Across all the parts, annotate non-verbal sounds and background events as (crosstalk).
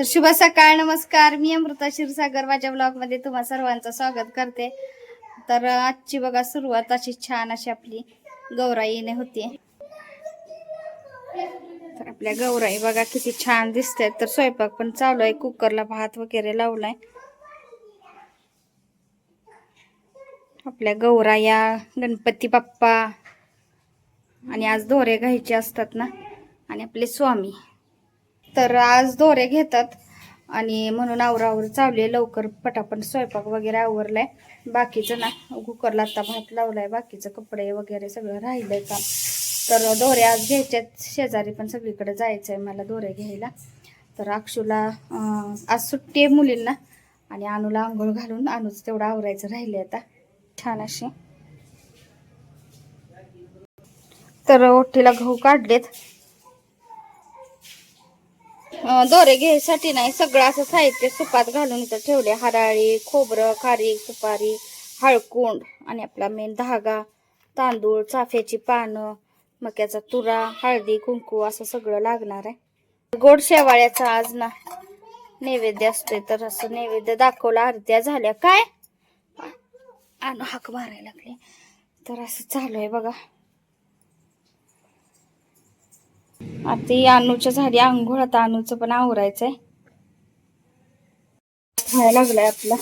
तर शुभ सकाळ नमस्कार. मी अमृता क्षीरसागर. माझ्या ब्लॉगमध्ये तुम्हा सर्वांचं स्वागत करते. तर आजची बघा सुरुवात अशी छान अशी आपली गौराईने होती तर आपल्या गौराई बघा किती छान दिसते तर स्वयंपाक पण चालू आहे. कुकरला भात वगैरे लावलाय. आपल्या गौराया गणपती बाप्पा आणि आज दोरे घ्यायचे असतात ना. आणि आपले स्वामी. तर आज दोरे घेतात आणि म्हणून आवरावर चावले लवकर पटापट स्वयंपाक वगैरे आवरलाय. बाकीचं ना कुकरला आता भात लावलाय बाकीचं कपडे वगैरे सगळं राहिलंय का तर दोरे आज घ्यायच्यात शेजारी पण सगळीकडे जायचंय मला दोरे घ्यायला. तर अक्षूला आज सुट्टी आहे मुलींना. आणि अनुला आंघोळ घालून अनुच तेवढं आवरायचं राहिले आता. छान असे तर ओटीला गहू काढलेत. दोरे घ्यायसाठी नाही सगळं असं साहित्य सुपात घालून इथं ठेवले. हराळी खोबरं खारी सुपारी हळकुंड आणि आपला मेन धागा तांदूळ चाफ्याची पानं मक्याचा तुरा हळदी कुंकू असं सगळं लागणार आहे. गोड शेवाळ्याचा आज ना नैवेद्य असतोय तर असं नैवेद्य दाखवला आरत्या झाल्या. काय? आणू हाक मारायला लागले. तर असं चालू आहे बघा. आता अनुच्या झाली आंघोळ आता अनुचं पण आवरायचंय. खायला लागलाय आपला.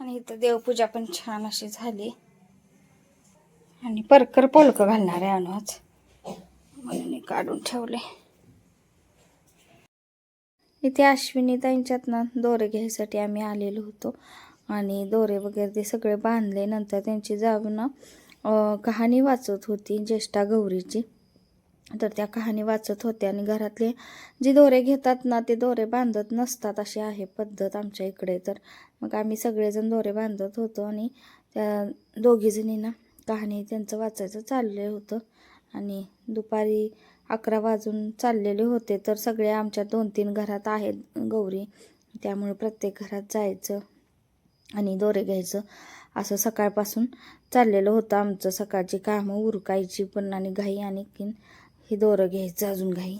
आणि इथं देवपूजा पण छान अशी झाली. आणि परकर पोलक घालणार आहे अनु आज म्हणून मी काढून ठेवले. इथे अश्विनी ताईंच्यात ना दोरे घ्यायसाठी आम्ही आलेलो होतो. आणि दोरे वगैरे ते सगळे बांधले. नंतर त्यांची जाऊन कहाणी वाचत होती ज्येष्ठा गौरीची. तर त्या कहाणी वाचत होत्या आणि घरातले जे दोरे घेतात ना ते दोरे बांधत नसतात अशी आहे पद्धत आमच्या इकडे. तर मग आम्ही सगळेजण दोरे बांधत होतो आणि त्या दोघीजणींना कहाणी त्यांचं वाचायचं चाललं होतं. आणि दुपारी अकरा वाजून चाललेले होते. तर सगळे आमच्या दोन तीन घरात आहेत गौरी. त्यामुळे प्रत्येक घरात जायचं. आणि दोरे घ्यायचं. असं सकाळपासून चाललेलं होतं आमचं. सकाळची कामं उरकायची पण आणि घाई आणखीन हे दोरं घ्यायचं अजून घाई.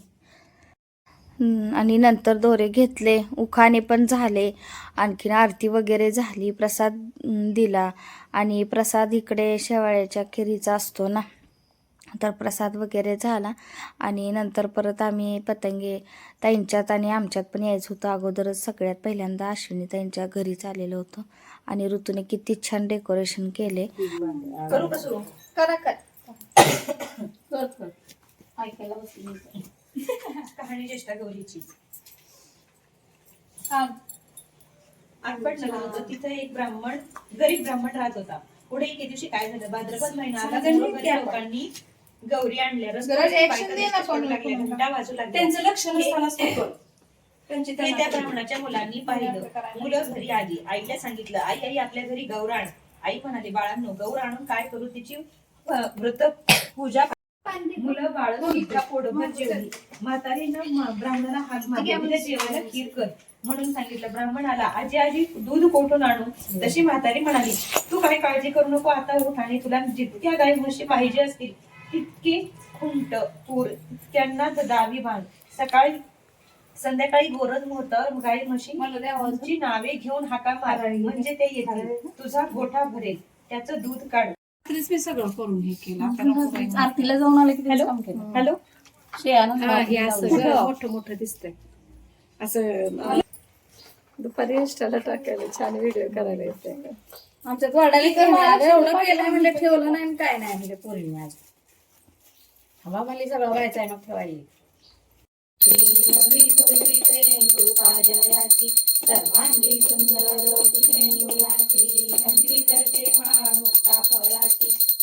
आणि नंतर दोरे घेतले. उखाणे पण झाले. आणखीन आरती वगैरे झाली. प्रसाद दिला. आणि प्रसाद इकडे शेवाळ्याच्या खिरीचा असतो ना. तर प्रसाद वगैरे झाला. आणि नंतर परत आम्ही पतंगे ताईंच्यात आणि आमच्यात पण यायचं होतं. अगोदरच सगळ्यात पहिल्यांदा अश्विनी ताईंच्या घरीच आलेलं होतं. आणि ऋतूने किती छान डेकोरेशन केले. तिथं एक ब्राह्मण गरीब ब्राह्मण राहत होता. पुढे एके दिवशी काय झालं? भाद्रपद महिना लोकांनी गौरी आणल्या. त्यांचं लक्ष हे- त्या ब्राह्मणाच्या मुलांनी पाहिलं. मुलं घरी आली. आईला सांगितलं आई आई आपल्या घरी गौर आण. आई म्हणाली बाळांनो गौर आणून काय करू? तिची अ, व्रत पूजा मुलं बाळ तिच्या पोटभर जेवली. म्हातारीनं म- ब्राह्मणाला हात मारला तिला जेवायला खीर कर. म्हणून सांगितलं ब्राह्मणाला आजी आजी दूध कोठून आणू? तशी म्हातारी म्हणाली तू काय काळजी करू नको आता उठ आणि तुला जितक्या गाई म्हशी पाहिजे असतील तितके खुंट पूर त्यांना दावी बांध सकाळी संध्याकाळी गोरज मोहतर गाई म्हशी तुमची नावे घेऊन हाका मार. म्हणजे ते येतील. तुझा गोठा भरेल. त्याचं दूध काढ. मी सगळं करून हे केलं. आरतीला जाऊन आले की हॅलो? हॅलो? हा, हे मोठं मोठं दिसतंय. असं दुपारी इंस्टाला टाकायला छान व्हिडिओ करायला येते आमच्यात वाढायला एवढं केलं म्हणजे ठेवलं नाही काय नाही म्हणजे पोरीने आज. हवा मला सगळं व्हायचंय मग ठेवायला सर्वांगी सुंदर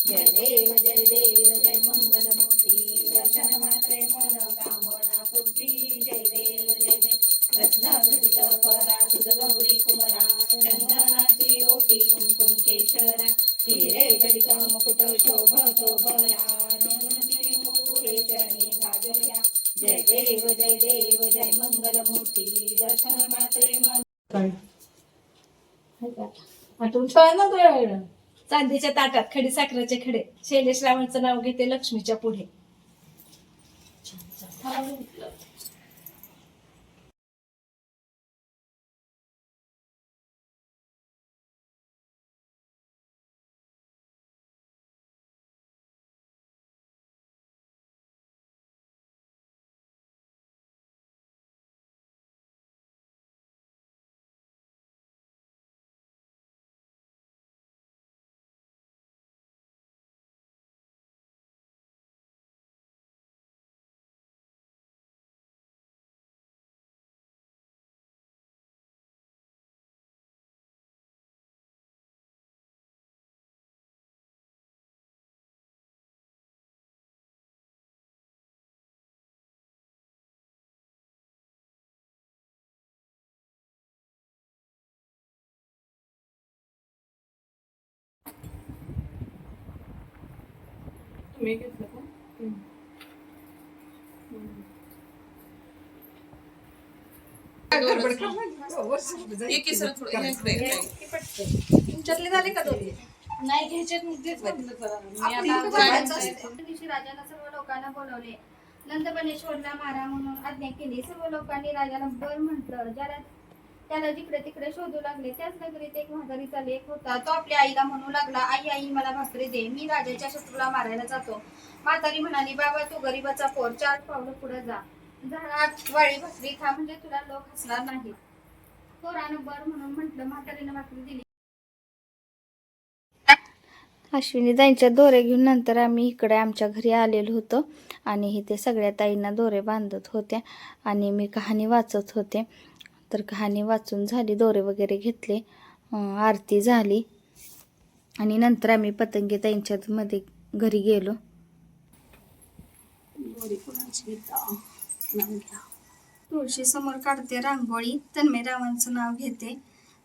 जय देव जय देव जय मंगलमूर्ती दर्शन मात्रे मन कामना पूर्ती जय देव जय देव रत्न घटित परा तुझ गौरी कुमरा चंदनाची ओटी कुंकुम केशरा हिरे घटित मुकुट शोभ शोभया चरणी जय देव जय देव जय मंगलमूर्ती. दर्शन मात्रे मन आठवून शाळेत ना चांदीच्या ताटात खडी साखरेचे खडे. शैलेश रावांचं नाव घेते लक्ष्मीच्या पुढे. मी घेतलं का? एक सर थोडं इकडे तुमच्यातले झाले का दोघे नाही घ्यायचे राजाला सर्व लोकांना बोलवले. मारा म्हणून आज्ञा केली. सर्व लोकांनी राजाला बर म्हटलं. ज्याला त्याला जिकडे तिकडे शोधू लागले त्याच नगरीत एक म्हातारीचा लेख होता. तो आपल्या आईला म्हणू लागला आई आई मला भाकरी दे मी राजाच्या शत्रूला मारायला जातो. म्हातारी म्हणाली बाबा तू गरीबाचा पोर चार पावलं पुढे जा. झाडात वाळी भाकरी खा म्हणजे तुला लोक हसणार नाही पोरानं बर म्हणून म्हटलं म्हातारीनं भाकरी दिली. अश्विनी ताईंच्या दोरे घेऊन नंतर आम्ही इकडे आमच्या घरी आलेलो होतो आणि इथे सगळ्या ताईंना दोरे बांधत होत्या आणि मी कहाणी वाचत होते. तर कहाणी वाचून झाली दोरे वगैरे घेतले आरती झाली. आणि नंतर आम्ही पतंगी ताईंच्या मध्ये घरी गेलो. तुळशी समोर काढते रांगोळी. तन्मय रावांचं नाव घेते.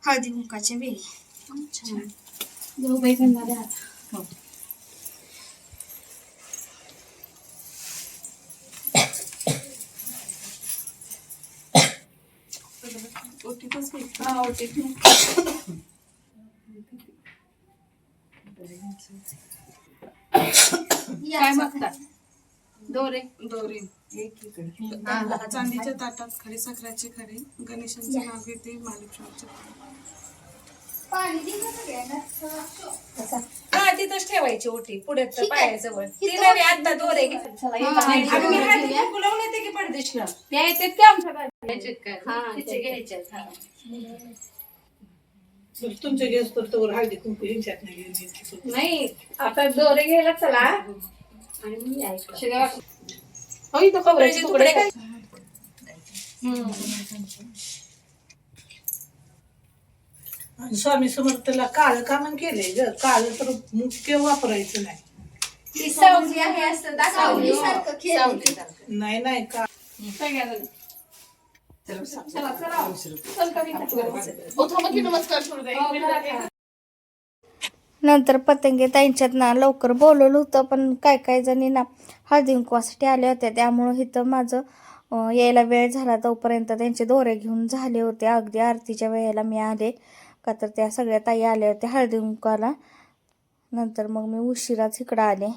हळदी कुंकाच्या वेळी करणारे आता हा ओटीपी (coughs) काय मागतात दोरे. दोरी. चांदीच्या ताटात खडे साखराचे खडे गणेशांचे नाव घेते महालक्ष्मीचे पाणी दे ना सगळ्यांना. हा तिथंच ठेवायची ओटी पुढे तर पायाजवळ. ती नवी आता दोरे मी हळदी कुंकू लावून येते की परदेशनं. त्या येतात की आमच्या? हा, तिचे घ्यायचे हा. तुमच्या गेस तर तोवर हळदी कुंकू यांच्यात नाही येते. आता दोरे घ्यायला चला. आणि मी यायचं. शिगा- हो इथं खोबऱ्याचे तुकडे काय? आणि स्वामी समर्थला काळ का म्हण केलंय ग काळ तर मुख्य वापरायचं नाही ती सावली आहे असं दाखवली. सावलीसारखं खेळ. सावलीसारखं. नाही नाही का. हो. नंतर पतंगे ताईंच्यात ना लवकर बोलवलं होतं पण काय काय जणी ना हळदी कुंकवासाठी आल्या होत्या त्यामुळं इथं माझं यायला वेळ झाला तोपर्यंत त्यांचे दोरे घेऊन झाले होते अगदी आरतीच्या वेळेला मी आले का तर त्या सगळ्या ताई आल्या होत्या हळदी कुंकवाला नंतर मग मी उशिराच इकडं आले.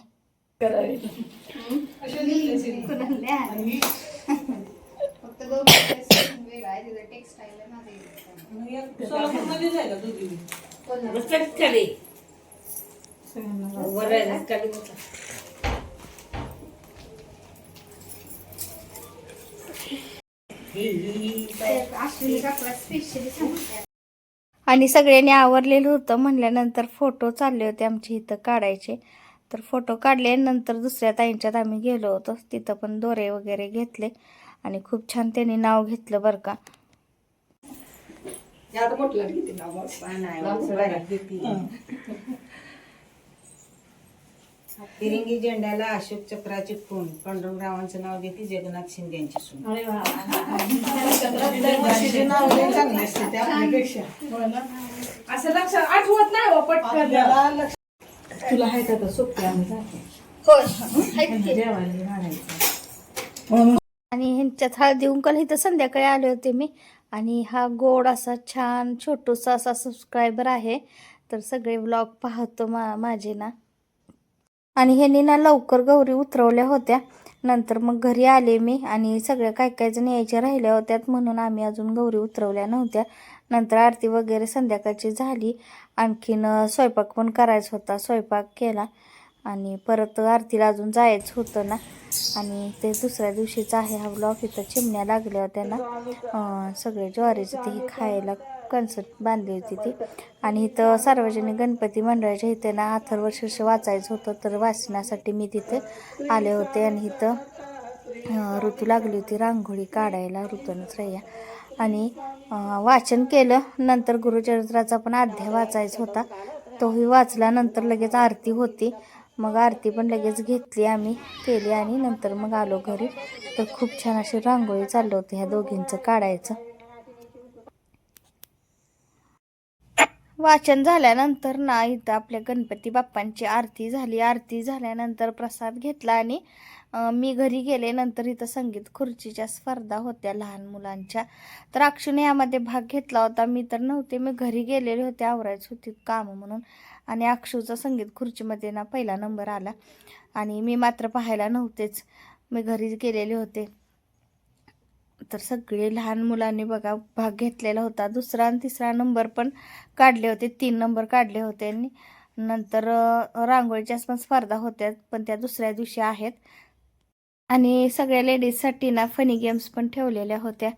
अश्विनी काकूला स्पेशली सांगितलं आणि सगळ्यांनी आवरलेलं होतं म्हणल्यानंतर फोटो चालले होते आमचे इथं काढायचे. तर फोटो काढले नंतर दुसऱ्या ताईंच्यात आम्ही गेलो होतो. तिथं पण दोरे वगैरे घेतले आणि खूप छान त्यांनी नाव घेतलं बरं का. तिरंगी झेंड्याला अशोक चक्राची खून. पांडुरंगरावांचं नाव घेते जगन्नाथ सून नाव लय चांगले असते ते आपल्यापेक्षा असं लक्षात आठवत नाही हो पटकन. आपल्याला लक्ष- तुला आहे का तर सोपते आम्ही जातो होय आहेत की. देवाला वाढायचं आणि ह्यांच्यात हळदी उंकल इथं संध्याकाळी आले होते मी. आणि हा गोड असा छान छोटूसा असा सबस्क्रायबर आहे. तर सगळे व्लॉग पाहतो मा माझे ना. आणि ह्यांनी ना लवकर गौरी उतरवल्या होत्या. नंतर मग घरी आले मी आणि सगळ्या काय काय जण यायच्या राहिल्या होत्यात म्हणून आम्ही अजून गौरी उतरवल्या नव्हत्या. नंतर आरती वगैरे संध्याकाळची झाली. आणखीन स्वयंपाक पण करायचा होता. स्वयंपाक केला आणि परत आरतीला अजून जायचं होतं ना. आणि ते दुसऱ्या दिवशीचा आहे हा ब्लॉक इथं चिमण्या लागल्या होत्या ना. सगळे ज्वारीचं ते खायला कन्सर्ट बांधली होती ती. आणि इथं सार्वजनिक गणपती मंडळाच्या इथे ना अथर्व शीर्ष वाचायचं होतं तर वाचण्यासाठी मी तिथे आले होते. आणि इथं ऋतू लागली होती रांगोळी काढायला ऋतूनच रया आणि वाचन केलं. नंतर गुरुचरित्राचा पण अध्याय वाचायचा होता. तोही वाचल्यानंतर लगेच आरती होती. मग आरती पण लगेच घेतली आम्ही केली. आणि नंतर मग आलो घरी. तर खूप छान अशी रांगोळी चाललं होती ह्या दोघींचं काढायचं. वाचन झाल्यानंतर ना इथं आपल्या गणपती बाप्पांची आरती झाली. आरती झाल्यानंतर प्रसाद घेतला आणि मी घरी गेले. नंतर इथं संगीत खुर्चीच्या स्पर्धा होत्या लहान मुलांच्या. तर अक्षुने यामध्ये भाग घेतला होता. मी तर नव्हते. मी घरी गेलेले होते. आवरायची होती कामं म्हणून. आणि अक्षूचा संगीत खुर्चीमध्ये ना पहिला नंबर आला. आणि मी मात्र पाहायला नव्हतेच. मी घरीच गेलेले होते. तर सगळे लहान मुलांनी बघा भाग घेतलेला होता. दुसरा आणि तिसरा नंबर पण काढले होते. तीन नंबर काढले होते आणि नंतर रांगोळीच्याच रांगोळीच्या पण स्पर्धा होत्या पण त्या दुसऱ्या दिवशी आहेत. आणि सगळ्या लेडीजसाठी ना फनी गेम्स पण ठेवलेल्या होत्या.